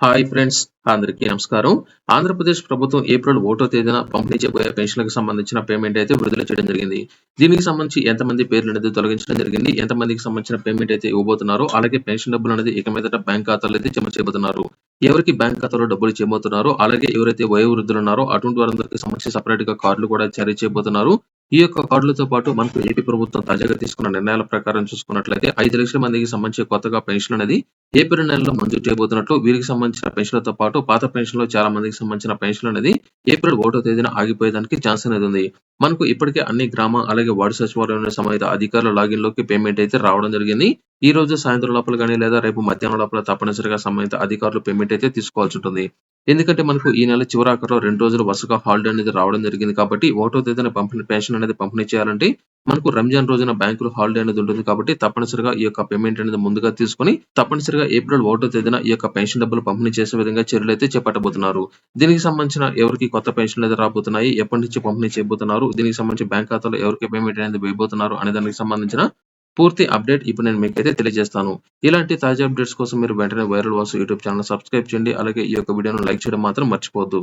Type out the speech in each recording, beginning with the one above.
Hi friends అందరికీ నమస్కారం. ఆంధ్రప్రదేశ్ ప్రభుత్వం ఏప్రిల్ ఒకటో తేదీన పంపిణీ చేయబోయే పెన్షన్లకు సంబంధించిన పేమెంట్ అయితే విడుదల చేయడం జరిగింది. దీనికి సంబంధించి ఎంతమంది పేర్లు అనేది తొలగించడం జరిగింది. ఎంతమందికి సంబంధించిన పేమెంట్ అయితే ఇవ్వబోతున్నారు అలాగే పెన్షన్ డబ్బులు అనేది ఇక మీదట బ్యాంక్ ఖాతాలో అయితే జమ చేయబోతున్నారు. ఎవరికి బ్యాంక్ ఖాతాలో డబ్బులు చేయబోతున్నారో అలాగే ఎవరైతే వయోవృద్ధులు ఉన్నారో అటువంటి వారందరికీ సంబంధించి సపరేట్గా కార్డులు కూడా జారీ చేయబోతున్నారు. ఈ యొక్క కార్డులతో పాటు మనకు ఏపీ ప్రభుత్వం తాజాగా తీసుకున్న నిర్ణయాల ప్రకారం చూసుకున్నట్లయితే ఐదు లక్షల మందికి సంబంధించి కొత్తగా పెన్షన్ అనేది ఏప్రిల్ నెలలో మంజూరు చేయబోతున్నట్లు వీరికి సంబంధించిన పెన్షన్లతో పాటు పాత పెన్షన్లో చాలా మందికి సంబంధించిన పెన్షన్ అనేది ఏప్రిల్ ఒకటో తేదీన ఆగిపోయేదానికి ఛాన్స్ అనేది ఉంది. మనకు ఇప్పటికే అన్ని గ్రామ అలాగే వార్డు సచివాలయంలో సంబంధిత అధికారుల లాగిన్లోకి పేమెంట్ అయితే రావడం జరిగింది. ఈ రోజు సాయంత్రం లోపల కానీ లేదా రేపు మధ్యాహ్నం లోపల తప్పనిసరిగా సంబంధిత అధికారులు పేమెంట్ అయితే తీసుకోవాల్సి ఉంటుంది. ఎందుకంటే మనకు ఈ నెల చివరాఖరులో రెండు రోజులు వరుసగా హాలిడే అనేది రావడం జరిగింది కాబట్టి ఒకటో తేదీన పంపిణీ పెన్షన్ అనేది పంపిణీ చేయాలంటే మనకు రంజాన్ రోజున బ్యాంకులో హాలిడే అనేది ఉంటుంది కాబట్టి తప్పనిసరిగా ఈ యొక్క పేమెంట్ అనేది ముందుగా తీసుకొని తప్పనిసరిగా ఏప్రిల్ ఒకటో తేదీన ఈ యొక్క పెన్షన్ డబ్బులు పంపిణీ చేసే విధంగా చర్యలు అయితే చేపట్టబోతున్నారు. దీనికి సంబంధించిన ఎవరికి కొత్త పెన్షన్లు అయితే రాబోతున్నాయి ఎప్పటి నుంచి పంపిణీ చేయబోతున్నారు దీనికి సంబంధించి బ్యాంక్ ఖాతాలో ఎవరికి పేమెంట్ అనేది వేయబోతున్నారు అనే దానికి సంబంధించిన పూర్తి అప్డేట్ ఇప్పుడు నేను మీకైతే తెలియజేస్తాను. ఇలాంటి తాజా అప్డేట్స్ కోసం మీరు వెంటనే viral Vasu YouTube channel subscribe చేయండి. అలాగే ఈ యొక్క వీడియోను లైక్ చేయడం మాత్రం మర్చిపోవద్దు.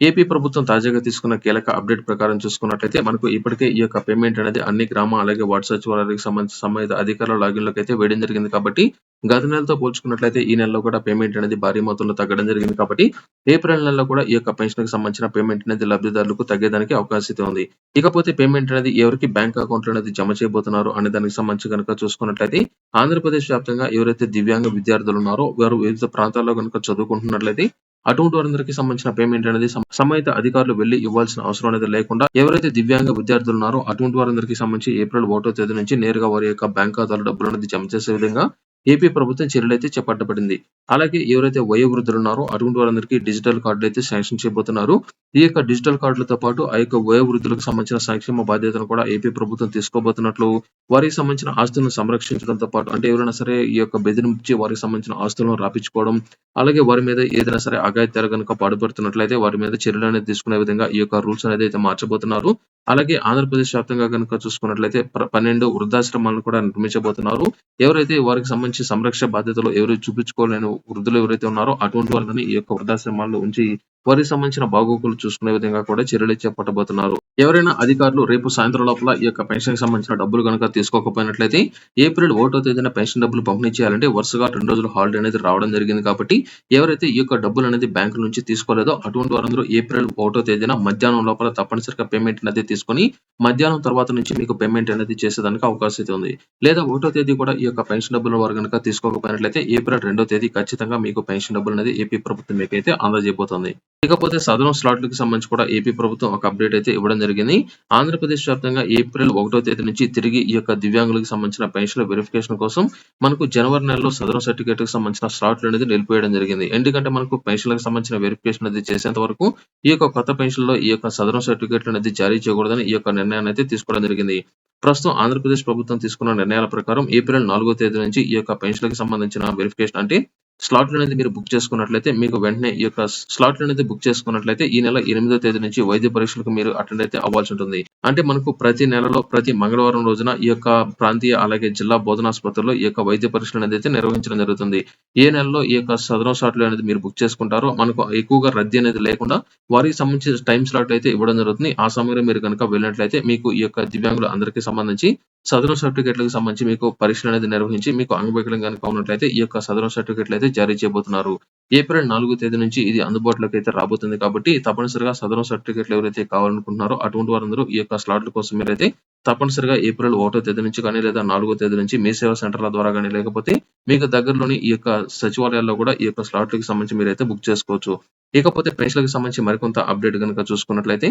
ఏపీ ప్రభుత్వం తాజాగా తీసుకున్న కీలక అప్డేట్ ప్రకారం చూసుకున్నట్లయితే మనకు ఇప్పటికే ఈ యొక్క పేమెంట్ అనేది అన్ని గ్రామ అలాగే వార్డు సచివాలయాలకు సంబంధించిన సంబంధిత అధికారుల లాగిన్లోకి అయితే వేయడం జరిగింది కాబట్టి గత నెలతో పోల్చుకున్నట్లయితే ఈ నెలలో కూడా పేమెంట్ అనేది భారీ మొత్తంలో తగ్గడం జరిగింది కాబట్టి ఏప్రిల్ నెలలో కూడా ఈ యొక్క పెన్షన్కి సంబంధించిన పేమెంట్ అనేది లబ్ధిదారులకు తగ్గేదానికి అవకాశం ఉంది. ఇకపోతే పేమెంట్ అనేది ఎవరికి బ్యాంక్ అకౌంట్ అనేది జమ చేయబోతున్నారు అనే దానికి సంబంధించి కనుక చూసుకున్నట్లయితే ఆంధ్రప్రదేశ్ వ్యాప్తంగా ఎవరైతే దివ్యాంగ విద్యార్థులు ఉన్నారో వారు వివిధ ప్రాంతాల్లో కనుక చదువుకుంటున్నట్లయితే అటువంటి వారందరికీ సంబంధించిన పేమెంట్ అనేది సమయత అధికారులు వెళ్ళి ఇవ్వాల్సిన అవసరం అనేది లేకుండా ఎవరైతే దివ్యాంగ విద్యార్థులు ఉన్నారో అటువంటి వారందరికీ సంబంధించి ఏప్రిల్ ఒకటో తేదీ నుంచి నేరుగా వారి యొక్క బ్యాంక్ ఖాతాలో డబ్బులు అనేది జమ చేసే విధంగా ఏపీ ప్రభుత్వం చర్యలు అయితే చేపట్టబడింది. అలాగే ఎవరైతే వయోవృద్ధులు ఉన్నారో అటువంటి వారందరికీ డిజిటల్ కార్డులు అయితే శాంక్షన్ చేయబోతున్నారు. ఈ యొక్క డిజిటల్ కార్డులతో పాటు ఆ యొక్క వయోవృద్ధులకు సంబంధించిన సంక్షేమ బాధ్యతను కూడా ఏపీ ప్రభుత్వం తీసుకోబోతున్నట్లు వారికి సంబంధించిన ఆస్తులను సంరక్షించడంతో పాటు అంటే ఎవరైనా సరే ఈ యొక్క బెదిరించి వారికి సంబంధించిన ఆస్తులను రాపించుకోవడం అలాగే వారి మీద ఏదైనా సరే అఘాయిత్యాలు కనుక పాడుపడుతున్నట్లయితే వారి మీద చర్యలు అనేది తీసుకునే విధంగా ఈ యొక్క రూల్స్ అనేది అయితే మార్చబోతున్నారు. అలాగే ఆంధ్రప్రదేశ్ వ్యాప్తంగా కనుక చూసుకున్నట్లయితే పన్నెండు వృద్ధాశ్రమాలను కూడా నిర్మించబోతున్నారు. ఎవరైతే వారికి సంబంధించిన సంరక్ష సంరక్షణ బాధ్యతలు ఎవరు చూపించుకోలేని వృద్ధులు ఎవరైతే ఉన్నారో అటువంటి వాళ్ళని ఈ యొక్క వృద్ధాశ్రమాల్లో ఉంచి వారికి సంబంధించిన బాగోగులు చూసుకునే విధంగా కూడా చర్యలు చేపట్టబోతున్నారు. ఎవరైనా అధికారులు రేపు సాయంత్రం లోపల ఈ యొక్క పెన్షన్కి సంబంధించిన డబ్బులు కనుక తీసుకోకపోయినట్లయితే ఏప్రిల్ ఒకటో తేదీన పెన్షన్ డబ్బులు పంపిణీ చేయాలంటే వరుసగా రెండు రోజులు హాలిడే అనేది రావడం జరిగింది కాబట్టి ఎవరైతే ఈ యొక్క డబ్బులు అనేది బ్యాంకు నుంచి తీసుకోలేదో అటువంటి వారందరూ ఏప్రిల్ ఒకటో తేదీన మధ్యాహ్నం లోపల తప్పనిసరిగా పేమెంట్ అనేది తీసుకొని మధ్యాహ్నం తర్వాత నుంచి మీకు పేమెంట్ అనేది చేసేదానికి అవకాశం అయితే ఉంది. లేదా ఒకటో తేదీ కూడా ఈ యొక్క పెన్షన్ డబ్బులు వారు కనుక తీసుకోకపోయినట్లయితే ఏప్రిల్ రెండో తేదీ ఖచ్చితంగా మీకు పెన్షన్ డబ్బులు అనేది ఏపీ ప్రభుత్వం మీకు అయితే అందజేయబోతోంది. ఇకపోతే సదరం స్లాట్లకు సంబంధించి కూడా ఏపీ ప్రభుత్వం ఒక అప్డేట్ అయితే ఇవ్వడం జరిగింది. ఆంధ్రప్రదేశ్ వ్యాప్తంగా ఏప్రిల్ ఒకటో తేదీ నుంచి తిరిగి ఈ యొక్క దివ్యాంగులకు సంబంధించిన పెన్షన్ వెరిఫికేషన్ కోసం మనకు జనవరి నెలలో సదరం సర్టిఫికేట్కి సంబంధించిన స్లాట్లు అనేది నిలిపివేయడం జరిగింది. ఎందుకంటే మనకు పెన్షన్లకు సంబంధించిన వెరిఫికేషన్ అనేది చేసేంత వరకు ఈ యొక్క కొత్త పెన్షన్లో ఈ యొక్క సదరం సర్టిఫికేట్ అనేది జారీ చేయకూడదని ఈ యొక్క నిర్ణయాన్ని అయితే తీసుకోవడం జరిగింది. ప్రస్తుతం ఆంధ్రప్రదేశ్ ప్రభుత్వం తీసుకున్న నిర్ణయాల ప్రకారం ఏప్రిల్ నాలుగో తేదీ నుంచి ఈ యొక్క పెన్షన్లకు సంబంధించిన వెరిఫికేషన్ అంటే స్లాట్లు అనేది మీరు బుక్ చేసుకున్నట్లయితే మీకు వెంటనే ఈ యొక్క స్లాట్లు అనేది బుక్ చేసుకున్నట్లయితే ఈ నెల ఎనిమిదో తేదీ నుంచి వైద్య పరీక్షలకు మీరు అటెండ్ అయితే అవ్వాల్సి ఉంటుంది. అంటే మనకు ప్రతి నెలలో ప్రతి మంగళవారం రోజున ఈ యొక్క ప్రాంతీయ అలాగే జిల్లా బోధనాసుపత్రుల్లో ఈ యొక్క వైద్య పరీక్షలు అనేది అయితే నిర్వహించడం జరుగుతుంది. ఏ నెలలో ఈ యొక్క సదరం స్లాట్లు అనేది మీరు బుక్ చేసుకుంటారో మనకు ఎక్కువగా రద్దీ అనేది లేకుండా వారికి సంబంధించిన టైం స్లాట్ అయితే ఇవ్వడం జరుగుతుంది. ఆ సమయంలో మీరు కనుక వెళ్ళినట్లయితే మీకు ఈ యొక్క దివ్యాంగులు అందరికీ సంబంధించి సదరం సర్టిఫికేట్లకు సంబంధించి మీకు పరీక్షలు అనేది నిర్వహించి మీకు అంగవైకల్యం కనుక ఉన్నట్లయితే ఈ యొక్క సదరం సర్టిఫికేట్లు అయితే జారీ చేయబోతున్నారు. ఏప్రిల్ నాలుగో తేదీ నుంచి ఇది అందుబాటులోకి అయితే రాబోతుంది కాబట్టి తప్పనిసరిగా సదరం సర్టిఫికేట్లు ఎవరైతే కావాలనుకుంటున్నారో అటువంటి వారందరూ ఈ యొక్క స్లాట్ల కోసం మీరైతే తప్పనిసరిగా ఏప్రిల్ ఒకటో తేదీ నుంచి కానీ లేదా నాలుగో తేదీ నుంచి మీ సేవా సెంటర్ల ద్వారా కానీ లేకపోతే మీకు దగ్గరలోని ఈ యొక్క సచివాలయాల్లో కూడా ఈ యొక్క స్లాట్లకు సంబంధించి మీరైతే బుక్ చేసుకోవచ్చు. ఇకపోతే పెన్షన్లకు సంబంధించి మరికొంత అప్డేట్ కనుక చూసుకున్నట్లయితే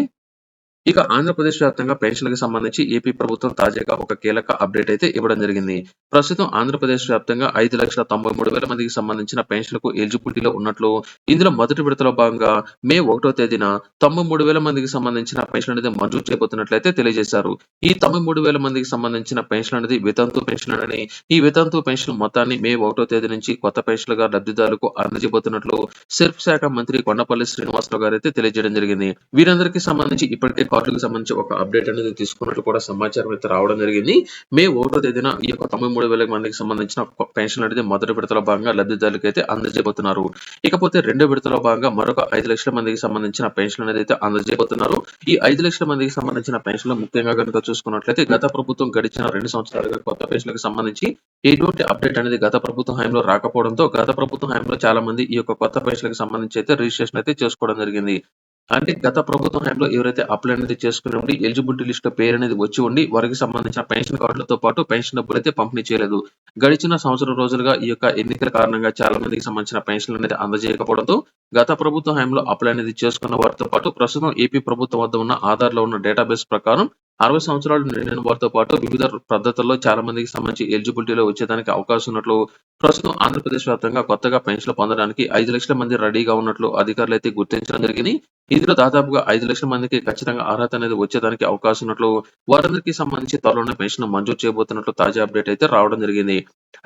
ఇక ఆంధ్రప్రదేశ్ వ్యాప్తంగా పెన్షన్లకు సంబంధించి ఏపీ ప్రభుత్వం తాజాగా ఒక కీలక అప్డేట్ అయితే ఇవ్వడం జరిగింది. ప్రస్తుతం ఆంధ్రప్రదేశ్ వ్యాప్తంగా ఐదు లక్షల తొంభై మూడు వేల మందికి సంబంధించిన పెన్షన్లకు ఎలిజిబిలిటీలో ఉన్నట్లు ఇందులో మొదటి విడతలో భాగంగా మే ఒకటో తేదీన తొంభై మూడు వేల మందికి సంబంధించిన పెన్షన్ అనేది మంజూరు చేయబోతున్నట్లయితే తెలియజేశారు. ఈ తొంభై మూడు వేల మందికి సంబంధించిన పెన్షన్ అనేది వితంతు పెన్షన్ అని ఈ వితంతు పెన్షన్ మొత్తాన్ని మే ఒకటో తేదీ నుంచి కొత్త పెన్షన్లుగా లబ్ధిదారులకు అందజేయబోతున్నట్లు సిర్ఫ్ శాఖ మంత్రి కొండపల్లి శ్రీనివాసరావు గారు అయితే తెలియజేయడం జరిగింది. వీరందరికీ సంబంధించి ఇప్పటికే కార్డులకు సంబంధించి ఒక అప్డేట్ అనేది తీసుకున్నట్టు కూడా సమాచారం అయితే రావడం జరిగింది. మే ఒకటో తేదీన ఈ యొక్క తొంభై మూడు వేల మందికి సంబంధించిన పెన్షన్ అనేది మొదటి విడతలో భాగంగా లబ్ధిదారులకు అయితే అందజేయబోతున్నారు. ఇకపోతే రెండో విడతలో భాగంగా మరొక ఐదు లక్షల మందికి సంబంధించిన పెన్షన్ అనేది అయితే అందజేయబోతున్నారు. ఈ ఐదు లక్షల మందికి సంబంధించిన పెన్షన్లు ముఖ్యంగా కనుక చూసుకున్నట్లయితే గత ప్రభుత్వం గడిచిన రెండు సంవత్సరాలుగా కొత్త పెన్షన్లకు సంబంధించి ఎటువంటి అప్డేట్ అనేది గత ప్రభుత్వం హయాంలో రాకపోవడంతో గత ప్రభుత్వం హయాంలో చాలా మంది ఈ యొక్క కొత్త పెన్షన్లకు సంబంధించి అయితే రిజిస్ట్రేషన్ అయితే చేసుకోవడం జరిగింది. అంటే గత ప్రభుత్వం హయాంలో ఎవరైతే అప్లై అనేది చేసుకుని ఉండి ఎలిజిబిలిటీ లిస్ట్లో పేరు అనేది వచ్చి ఉండి వారికి సంబంధించిన పెన్షన్ కార్డులతో పాటు పెన్షన్ డబ్బులు అయితే పంపిణీ చేయలేదు. గడిచిన సంవత్సరం రోజులుగా ఈ యొక్క ఎన్నికల కారణంగా చాలా మందికి సంబంధించిన పెన్షన్లు అనేది అందజేయకపోవడంతో గత ప్రభుత్వ హయాంలో అప్లై అనేది చేసుకున్న వారితో పాటు ప్రస్తుతం ఏపీ ప్రభుత్వం వద్ద ఉన్న ఆధార్లో ఉన్న డేటాబేస్ ప్రకారం అరవై సంవత్సరాలు నిండిన వారితో పాటు వివిధ పద్ధతుల్లో చాలా మందికి సంబంధించి ఎలిజిబిలిటీలో వచ్చేదానికి అవకాశం ఉన్నట్లు ప్రస్తుతం ఆంధ్రప్రదేశ్ వ్యాప్తంగా కొత్తగా పెన్షన్లు పొందడానికి ఐదు లక్షల మంది రెడీగా ఉన్నట్లు అధికారులు అయితే గుర్తించడం జరిగింది. ఇందులో దాదాపుగా ఐదు లక్షల మందికి ఖచ్చితంగా అర్హత అనేది వచ్చేదానికి అవకాశం ఉన్నట్లు వారందరికీ సంబంధించి త్వరలోనే పెన్షన్ మంజూరు చేయబోతున్నట్లు తాజా అప్డేట్ అయితే రావడం జరిగింది.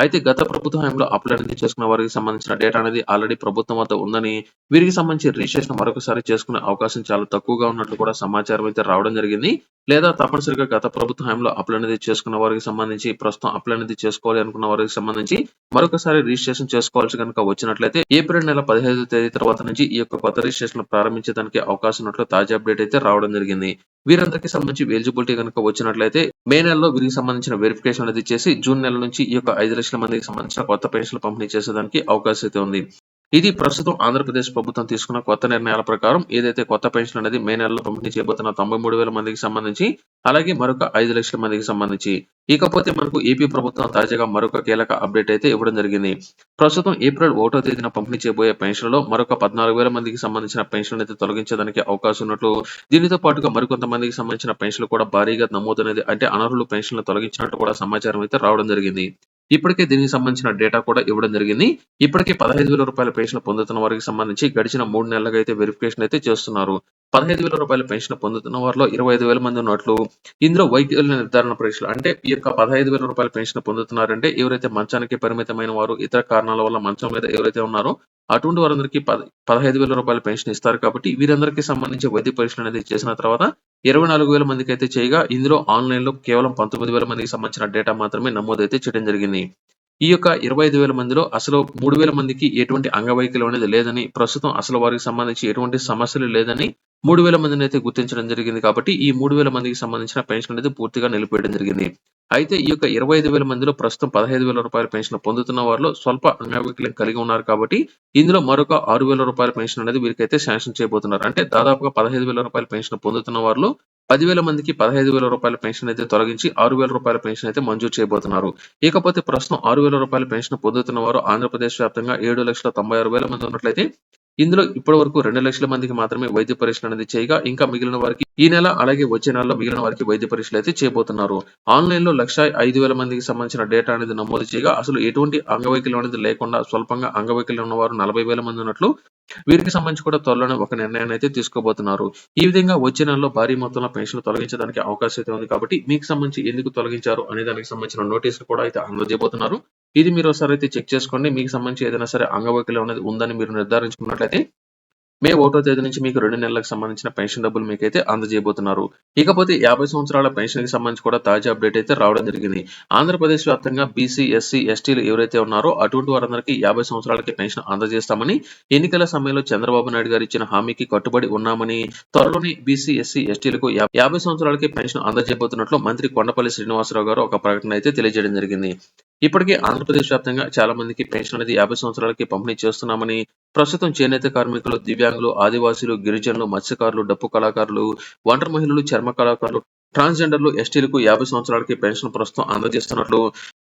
అయితే గత ప్రభుత్వ హయాంలో అప్లై అనేది చేసుకున్న వారికి సంబంధించిన డేటా అనేది ఆల్రెడీ ప్రభుత్వం వద్ద ఉందని వీరికి సంబంధించి రిజిస్ట్రేషన్ మరొకసారి చేసుకునే అవకాశం చాలా తక్కువగా ఉన్నట్లు కూడా సమాచారం అయితే రావడం జరిగింది. లేదా తప్పనిసరిగా గత ప్రభుత్వ హయాంలో అప్లై అనేది చేసుకున్న వారికి సంబంధించి ప్రస్తుతం అప్లై అనేది చేసుకోవాలి అనుకున్న వారికి సంబంధించి మరొకసారి రిజిస్ట్రేషన్ చేసుకోవాల్సి కనుక వచ్చినట్లయితే ఏప్రిల్ నెల పదిహేదు తేదీ తర్వాత నుంచి ఈ యొక్క కొత్త రిజిస్ట్రేషన్ ప్రారంభించడానికి అవకాశం ఉన్నట్లు తాజా అప్డేట్ అయితే రావడం జరిగింది. వీరందరికీ సంబంధించి ఎలిజిబిలిటీ కనుక వచ్చినట్లయితే మే నెలలో వీరికి సంబంధించిన వెరిఫికేషన్ అనేది చేసి జూన్ నెల నుంచి ఈ యొక్క ఐదు లక్షల మందికి సంబంధించిన కొత్త పెన్షన్లు పంపిణీ చేసేదానికి అవకాశం అయితే ఉంది. ఇది ప్రస్తుతం ఆంధ్రప్రదేశ్ ప్రభుత్వం తీసుకున్న కొత్త నిర్ణయాల ప్రకారం ఏదైతే కొత్త పెన్షన్ అనేది మే నెలలో పంపిణీ చేయబోతున్న తొంభై మూడు వేల మందికి సంబంధించి అలాగే మరొక ఐదు లక్షల మందికి సంబంధించి. ఇకపోతే మనకు ఏపీ ప్రభుత్వం తాజాగా మరొక కీలక అప్డేట్ అయితే ఇవ్వడం జరిగింది. ప్రస్తుతం ఏప్రిల్ ఒకటో తేదీన పంపిణీ చేయబోయే పెన్షన్లో మరొక పద్నాలుగు వేల మందికి సంబంధించిన పెన్షన్ అయితే తొలగించడానికి అవకాశం ఉన్నట్లు దీనితో పాటుగా మరికొంతమందికి సంబంధించిన పెన్షన్లు కూడా భారీగా నమోదు అనేది అంటే అనర్హులు పెన్షన్లు తొలగించినట్టు కూడా సమాచారం అయితే రావడం జరిగింది. ఇప్పటికే దీనికి సంబంధించిన డేటా కూడా ఇవ్వడం జరిగింది. ఇప్పటికే పదహైదు వేల రూపాయల పెన్షన్ పొందుతున్న వారికి సంబంధించి గడిచిన మూడు నెలలుగా అయితే వెరిఫికేషన్ అయితే చేస్తున్నారు. పదహైదు వేల రూపాయల పెన్షన్ పొందుతున్న వారిలో ఇరవై ఐదు వేల మంది ఉన్నట్లు ఇందులో వైకల్య నిర్ధారణ పరీక్షలు అంటే ఈ యొక్క పదహైదు వేల రూపాయల పెన్షన్ పొందుతున్నారంటే ఎవరైతే మంచానికి పరిమితమైన వారు ఇతర కారణాల వల్ల మంచం మీద ఎవరైతే ఉన్నారో అటువంటి వారందరికీ పద పదహైదు వేల రూపాయల పెన్షన్ ఇస్తారు కాబట్టి వీరందరికీ సంబంధించి వైద్య పరీక్షలు అనేది చేసిన తర్వాత ఇరవై నాలుగు వేల మందికి అయితే చేయగా ఇందులో ఆన్లైన్లో కేవలం పంతొమ్మిది వేల మందికి సంబంధించిన డేటా మాత్రమే నమోదైతే చేయడం జరిగింది. ఈ యొక్క ఇరవై ఐదు వేల మందిలో అసలు మూడు వేల మందికి ఎటువంటి అంగవైకల్యం అనేది లేదని ప్రస్తుతం అసలు వారికి సంబంధించి ఎటువంటి సమస్యలు లేదని మూడు వేల మందిని అయితే గుర్తించడం జరిగింది కాబట్టి ఈ మూడు వేల మందికి సంబంధించిన పెన్షన్ అనేది పూర్తిగా నిలిపేయడం జరిగింది. అయితే ఈ యొక్క ఇరవై ఐదు వేల మందిలో ప్రస్తుతం పదహైదు వేల రూపాయల పెన్షన్ పొందుతున్న వారిలో స్వల్ప అంగవైకల్యం కలిగి ఉన్నారు కాబట్టి ఇందులో మరొక ఆరు వేల రూపాయల పెన్షన్ అనేది వీరికైతే శాంక్షన్ చేయబోతున్నారు. అంటే దాదాపుగా పదహైదు వేల రూపాయల పెన్షన్ పొందుతున్న వారిలో పదివేల మందికి పదహైదు వేల రూపాయల పెన్షన్ అయితే తొలగించి ఆరు వేల రూపాయల పెన్షన్ అయితే మంజూరు చేయబోతున్నారు. ఇకపోతే ప్రస్తుతం ఆరు వేల రూపాయల పెన్షన్ పొందుతున్న వారు ఆంధ్రప్రదేశ్ వ్యాప్తంగా ఏడు లక్షల తొంభై ఆరు వేల మంది ఉన్నట్లయితే ఇందులో ఇప్పటి వరకు రెండు లక్షల మందికి మాత్రమే వైద్య పరీక్షలు అనేది చేయగా ఇంకా మిగిలిన వారికి ఈ నెల అలాగే వచ్చే నెలలో మిగిలిన వారికి వైద్య పరీక్షలు అయితే చేయబోతున్నారు. ఆన్లైన్లో లక్ష ఐదు వేల మందికి సంబంధించిన డేటా అనేది నమోదు చేయగా అసలు ఎటువంటి అంగవైకల్యం అనేది లేకుండా స్వల్పంగా అంగవైకల్యం ఉన్నవారు నలభై వేల మంది ఉన్నట్లు వీరికి సంబంధించి కూడా త్వరలోనే ఒక నిర్ణయాన్ని అయితే తీసుకోబోతున్నారు. ఈ విధంగా వచ్చే నెలలో భారీ మొత్తంలో పెన్షన్లు తొలగించడానికి అవకాశం అయితే ఉంది కాబట్టి మీకు సంబంధించి ఎందుకు తొలగించారు అనే దానికి సంబంధించిన నోటీసులు కూడా అయితే అందజేయబోతున్నారు. ఇది మీరు ఒకసారి అయితే చెక్ చేసుకోండి. మీకు సంబంధించి ఏదైనా సరే అంగవైకల్యం అనేది ఉందని మీరు నిర్ధారించుకున్నట్లయితే మే ఒకటో తేదీ నుంచి మీకు రెండు నెలలకు సంబంధించిన పెన్షన్ డబ్బులు మీకైతే అందజేయబోతున్నారు. ఇకపోతే యాభై సంవత్సరాల పెన్షన్కి సంబంధించి కూడా తాజా అప్డేట్ అయితే రావడం జరిగింది. ఆంధ్రప్రదేశ్ వ్యాప్తంగా బీసీ ఎస్సీ ఎస్టీలు ఎవరైతే ఉన్నారో అటువంటి వారందరికీ యాభై సంవత్సరాలకి పెన్షన్ అందజేస్తామని ఎన్నికల సమయంలో చంద్రబాబు నాయుడు గారు ఇచ్చిన హామీకి కట్టుబడి ఉన్నామని త్వరలోనే బీసీ ఎస్సీ ఎస్టీలకు యాభై సంవత్సరాలకి పెన్షన్ అందజేయబోతున్నట్లు మంత్రి కొండపల్లి శ్రీనివాసరావు గారు ఒక ప్రకటన అయితే తెలియజేయడం జరిగింది. ఇప్పటికే ఆంధ్రప్రదేశ్ వ్యాప్తంగా చాలా మందికి పెన్షన్ అనేది యాభై సంవత్సరాలకి పంపిణీ చేస్తున్నామని ప్రస్తుతం చేనేత కార్మికులు దివ్యాంగులు ఆదివాసీలు గిరిజనులు మత్స్యకారులు డప్పు కళాకారులు ఒంటరి మహిళలు చర్మ కళాకారులు ట్రాన్స్జెండర్లు ఎస్టీలకు యాభై సంవత్సరాలకి పెన్షన్ ప్రస్తుతం అందజేస్తున్నట్లు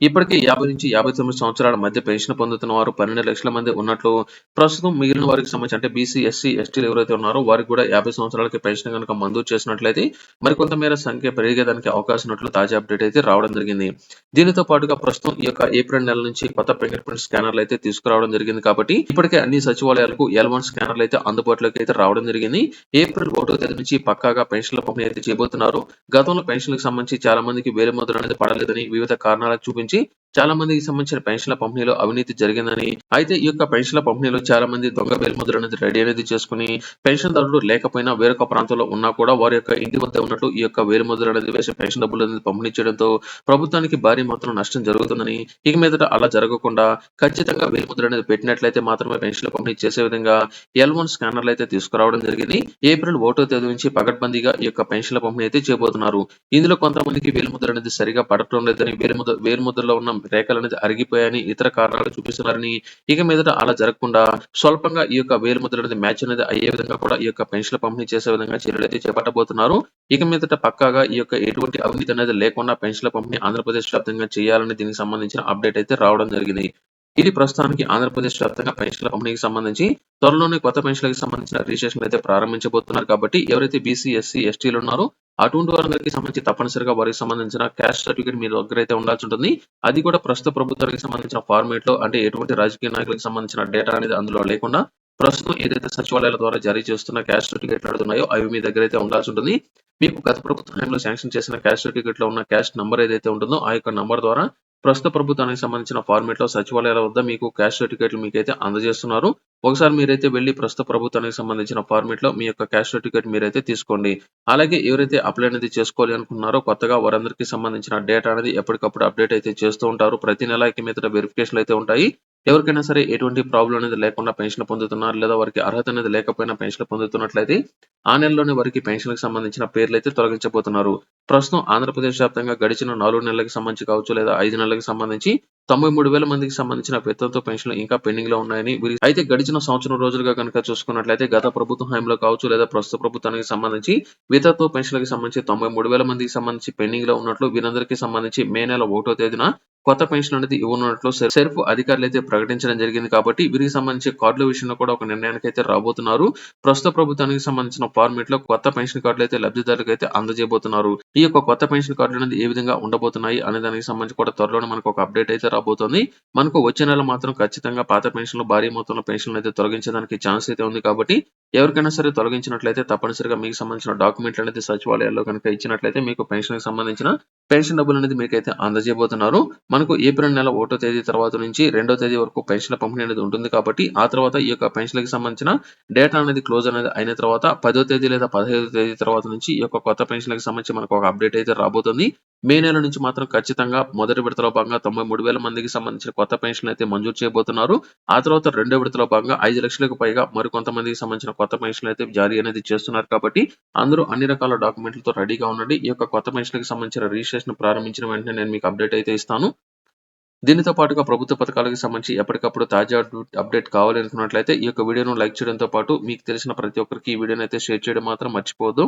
ఇప్పటికే యాభై నుంచి యాభై తొమ్మిది సంవత్సరాల మధ్య పెన్షన్ పొందుతున్న వారు పన్నెండు లక్షల మంది ఉన్నట్లు ప్రస్తుతం మిగిలిన వారికి సంబంధించి అంటే బీసీ ఎస్సీ ఎస్టీలు ఎవరైతే ఉన్నారో వారికి కూడా యాభై సంవత్సరాలకి పెన్షన్ కనుక మంజూరు చేసినట్లయితే మరికొంత మేర సంఖ్య పెరిగేదానికి అవకాశం ఉన్నట్లు తాజా అప్డేట్ అయితే రావడం జరిగింది. దీనితో పాటుగా ప్రస్తుతం ఈ యొక్క ఏప్రిల్ నెల నుంచి కొత్త ఫింగర్ ప్రింట్ స్కానర్లు అయితే తీసుకురావడం జరిగింది కాబట్టి ఇప్పటికే అన్ని సచివాలయాలకు ఎల్ వన్ స్కానర్లు అయితే అందుబాటులోకి అయితే రావడం జరిగింది. ఏప్రిల్ ఒకటో తేదీ నుంచి పక్కాగా పెన్షన్ల పంపిణీ అయితే చేయబోతున్నారు. గతంలో పెన్షన్లకు సంబంధించి చాలా మందికి వేరే ముద్ర అనేది పడలేదని వివిధ కారణాలకు చూపించి చాలా మందికి సంబంధించిన పెన్షన్ల పంపిణీలో అవినీతి జరిగిందని అయితే ఈ యొక్క పెన్షన్ల పంపిణీలో చాలా మంది దొంగ వేలిముద్ర అనేది రెడీ అనేది చేసుకుని పెన్షన్దారులు లేకపోయినా వేరొక ప్రాంతంలో ఉన్నా కూడా వారి యొక్క ఇంటి వద్ద ఉన్నట్టు ఈ యొక్క వేలుముద్ర అనేది వేసి పెన్షన్ డబ్బులు అనేది పంపిణీ చేయడంతో ప్రభుత్వానికి భారీ మాత్రం నష్టం జరుగుతుందని ఇక మీదట అలా జరగకుండా ఖచ్చితంగా వేలుముద్ర అనేది పెట్టినట్లయితే మాత్రమే పెన్షన్ల పంపిణీ చేసే విధంగా ఎల్ వన్ స్కానర్లు అయితే తీసుకురావడం జరిగింది. ఏప్రిల్ ఒకటో తేదీ నుంచి పగడ్బందీగా ఈ యొక్క పెన్షన్ల పంపిణీ అయితే చేయబోతున్నారు. ఇందులో కొంతమందికి వేలుముద్ర అనేది సరిగా పడటం లేదని వేలుముద్ర వేలుముద్రలో ఉన్న రేఖలు అనేది అరిగిపోయాయని ఇతర కారణాలు చూపిస్తున్నారని ఇక మీదట అలా జరగకుండా స్వల్పంగా ఈ యొక్క వేలిముద్ర అనేది మ్యాచ్ అనేది అయ్యే విధంగా కూడా ఈ యొక్క పెన్షన్ల పంపిణీ చేసే విధంగా చర్యలు అయితే చేపట్టబోతున్నారు. ఇక మీదట పక్కాగా ఈ యొక్క ఎటువంటి అవినీతి అనేది లేకుండా పెన్షన్ల పంపిణీ ఆంధ్రప్రదేశ్ వ్యాప్తంగా చేయాలని దీనికి సంబంధించిన అప్డేట్ అయితే రావడం జరిగింది. ఇది ప్రస్తుతానికి ఆంధ్రప్రదేశ్ వ్యాప్తంగా పెన్షన్ల పంపిణీకి సంబంధించి త్వరలోనే కొత్త పెన్షన్లకు సంబంధించిన రిజిస్ట్రేషన్లు అయితే ప్రారంభించబోతున్నారు కాబట్టి ఎవరైతే బీసీ ఎస్సీ ఎస్టీలు ఉన్నారో అటువంటి వారందరికీ సంబంధించి తప్పనిసరిగా వారికి సంబంధించిన క్యాస్ట్ సర్టిఫికేట్ మీ దగ్గర అయితే ఉండాల్సి ఉంటుంది. అది కూడా ప్రస్తుత ప్రభుత్వానికి సంబంధించిన ఫార్మేట్లో అంటే ఎటువంటి రాజకీయ నాయకులకు సంబంధించిన డేటా అనేది అందులో లేకుండా ప్రస్తుతం ఏదైతే సచివాలయాల ద్వారా జారీ చేస్తున్న క్యాస్ట్ సర్టిఫికేట్ అడుగుతున్నాయో అవి మీ దగ్గర అయితే ఉండాల్సి ఉంటుంది. మీకు గత ప్రభుత్వం శాంక్షన్ చేసిన క్యాస్ట్ సర్టిఫికేట్లో ఉన్న క్యాస్ట్ నంబర్ ఏదైతే ఉంటుందో ఆ యొక్క నంబర్ ద్వారా ప్రస్తుత ప్రభుత్వానికి సంబంధించిన ఫార్మేట్లో సచివాలయాల వద్ద మీకు క్యాష్ సర్టిఫికేట్లు మీకైతే అందజేస్తున్నారు. ఒకసారి మీరైతే వెళ్ళి ప్రస్తుత ప్రభుత్వానికి సంబంధించిన ఫార్మేట్లో మీ యొక్క క్యాష్ సర్టిఫికేట్ మీరైతే తీసుకోండి. అలాగే ఎవరైతే అప్లై అనేది చేసుకోవాలి అనుకున్నారో కొత్తగా వారందరికీ సంబంధించిన డేటా అనేది ఎప్పటికప్పుడు అప్డేట్ అయితే చేస్తూ ఉంటారు. ప్రతి నెల మీదట వెరిఫికేషన్ అయితే ఉంటాయి. ఎవరికైనా సరే ఎటువంటి ప్రాబ్లం అనేది లేకుండా పెన్షన్ పొందుతున్నారు లేదా వారికి అర్హత అనేది లేకపోయినా పెన్షన్ పొందుతున్నట్లయితే ఆ నెలలోనే వారికి పెన్షన్కి సంబంధించిన పేర్లు అయితే తొలగించబోతున్నారు. ప్రస్తుతం ఆంధ్రప్రదేశ్ వ్యాప్తంగా గడిచిన నాలుగు నెలలకు సంబంధించి కావచ్చు లేదా ఐదు నెలలకు సంబంధించి తొంభై మూడు వేల మందికి సంబంధించిన వేతనంతో పెన్షన్లు ఇంకా పెండింగ్లో ఉన్నాయని అయితే గడిచిన సంవత్సరం రోజులుగా కనుక చూసుకున్నట్లయితే గత ప్రభుత్వ హయాంలో కావచ్చు లేదా ప్రస్తుత ప్రభుత్వానికి సంబంధించి వితత్వ పెన్షన్లకు సంబంధించి తొంభై మూడు వేల మందికి సంబంధించి పెండింగ్లో ఉన్నట్లు వీరందరికీ సంబంధించి మే నెల ఒకటో తేదీన కొత్త పెన్షన్ అనేది ఇవ్వనున్నట్లు సెర్ఫ్ అధికారులు అయితే ప్రకటించడం జరిగింది కాబట్టి వీరికి సంబంధించి కార్డుల విషయంలో కూడా ఒక నిర్ణయానికి అయితే రాబోతున్నారు. ప్రస్తుత ప్రభుత్వానికి సంబంధించిన ఫార్మేట్లో కొత్త పెన్షన్ కార్డులు అయితే లబ్ధిదారులకు అయితే అందజేయబోతున్నారు. ఈ యొక్క కొత్త పెన్షన్ కార్డులు అనేది ఏ విధంగా ఉండబోతున్నాయి అనే దానికి సంబంధించి కూడా త్వరలోనే మనకు ఒక అప్డేట్ అయితే రాబోతుంది. మనకు వచ్చే నెల మాత్రం ఖచ్చితంగా పాత పెన్షన్లు భారీ మొత్తంలో పెన్షన్లు అయితే తొలగించడానికి ఛాన్స్ అయితే ఉంది కాబట్టి ఎవరికైనా సరే తొలగించినట్లయితే తప్పనిసరిగా మీకు సంబంధించిన డాక్యుమెంట్లు అనేది సచివాలయాల్లో కనుక ఇచ్చినట్లయితే మీకు పెన్షన్కి సంబంధించిన పెన్షన్ డబ్బులు అనేది మీకైతే అందజేయబోతున్నారు. మనకు ఏప్రిల్ నెల ఒకటో తేదీ తర్వాత నుంచి రెండో తేదీ వరకు పెన్షన్ పంపిణీ అనేది ఉంటుంది కాబట్టి ఆ తర్వాత ఈ యొక్క పెన్షన్లకు సంబంధించిన డేటా అనేది క్లోజ్ అనేది అయిన తర్వాత పదో తేదీ లేదా పదహైదో తేదీ తర్వాత నుంచి ఈ యొక్క కొత్త పెన్షన్లకు సంబంధించి మనకు ఒక అప్డేట్ అయితే రాబోతుంది. మే నెల నుంచి మాత్రం ఖచ్చితంగా మొదటి విడతలో భాగంగా తొంభై మూడు వేల మందికి సంబంధించిన కొత్త పెన్షన్ అయితే మంజూరు చేయబోతున్నారు. ఆ తర్వాత రెండో విడతలో భాగంగా ఐదు లక్షలకు పైగా మరికొంతమందికి సంబంధించిన కొత్త పెన్షన్ అయితే జారీ అనేది చేస్తున్నారు కాబట్టి అందరూ అన్ని రకాల డాక్యుమెంట్లతో రెడీగా ఉండండి. ఈ యొక్క కొత్త పెన్షన్కి సంబంధించిన రిజిస్ట్రేషన్ ప్రారంభించిన వెంటనే నేను మీకు అప్డేట్ అయితే ఇస్తాను. దీనితో పాటుగా ప్రభుత్వ పథకాలకు సంబంధించి ఎప్పటికప్పుడు తాజా అప్డేట్ కావాలి అనుకున్నట్లయితే ఈ యొక్క వీడియోను లైక్ చేయడంతో పాటు మీకు తెలిసిన ప్రతి ఒక్కరికి ఈ వీడియోని అయితే షేర్ చేయడం మాత్రం మర్చిపోవద్దు.